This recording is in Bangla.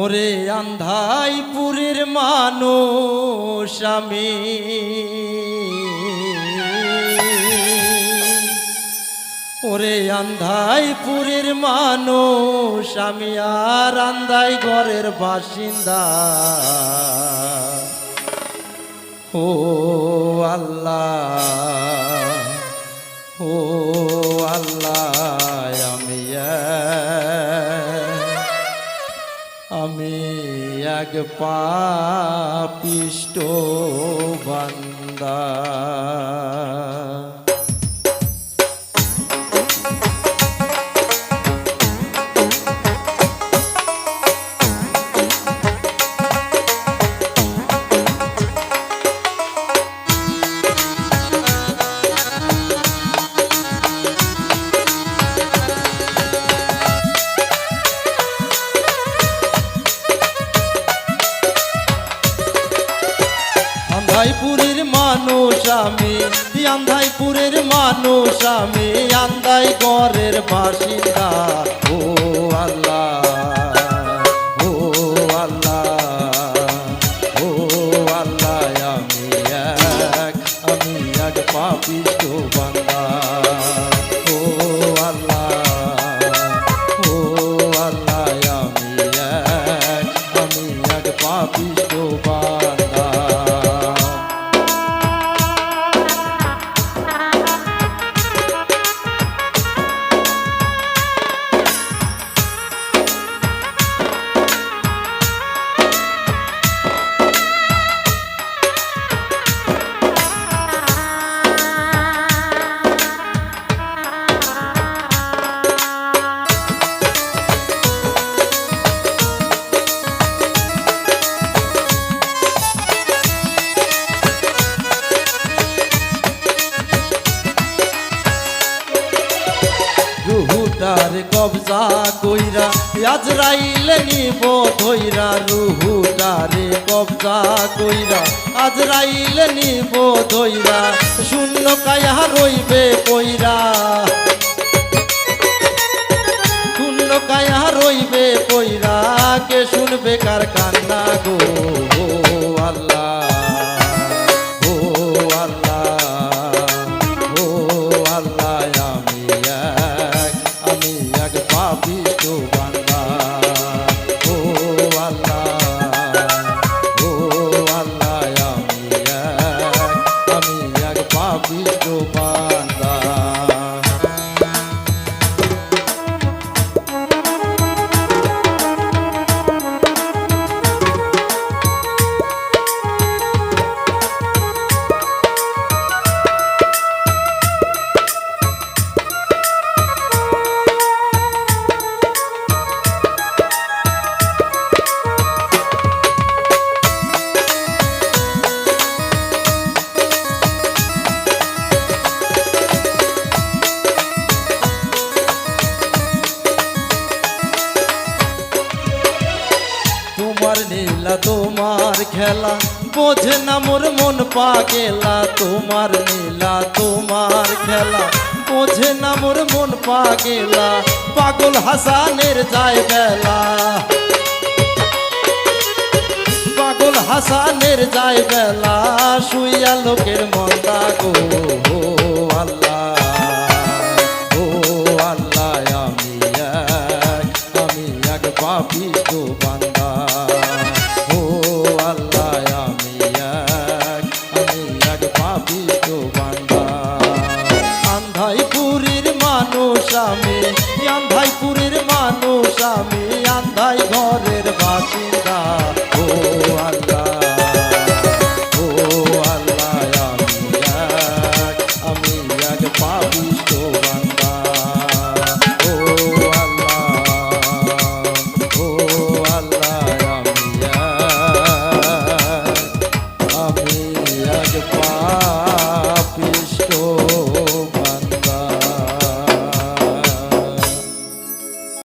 ওরে আন্ধাইপুরের মানুষ আমি। ওরে আন্ধাইপুরের মানুষ আমি আর আন্ধাই ঘরের বাসিন্দা। ও আল্লাহ, ও এক পাপিষ্ট বান্দা। মানুষ আমি। আন্ধাইপুরের মানুষ আমি। আন্ধাই ঘরের বাসিন্দা। ও আল্লাহ। কবজা কইরা আজরাইলে নিব ধইরা রুহুটারে কবজা কইরা। আজরাইলে নিব ধইরা, শূন্য কায়া রইবে কইরা শূন্য কায়া রইবে কইরা কে শুনবে কার কান্না গো? তোমার খেলা বোঝে না মোর মন পাগেলা, তোমার নীলা তোমার খেলা বোঝে না মোর মন পাগেলা, পাগল হাসানের যায় বেলা। পাগল হাসানের যায় বেলা, শুইয়া লোকের মন্দা গো আল্লাহ, ও আল্লাহ, আমি এক আমি এক পাপিষ্ট আমি আন্ধাই ঘরের বাসিন্দা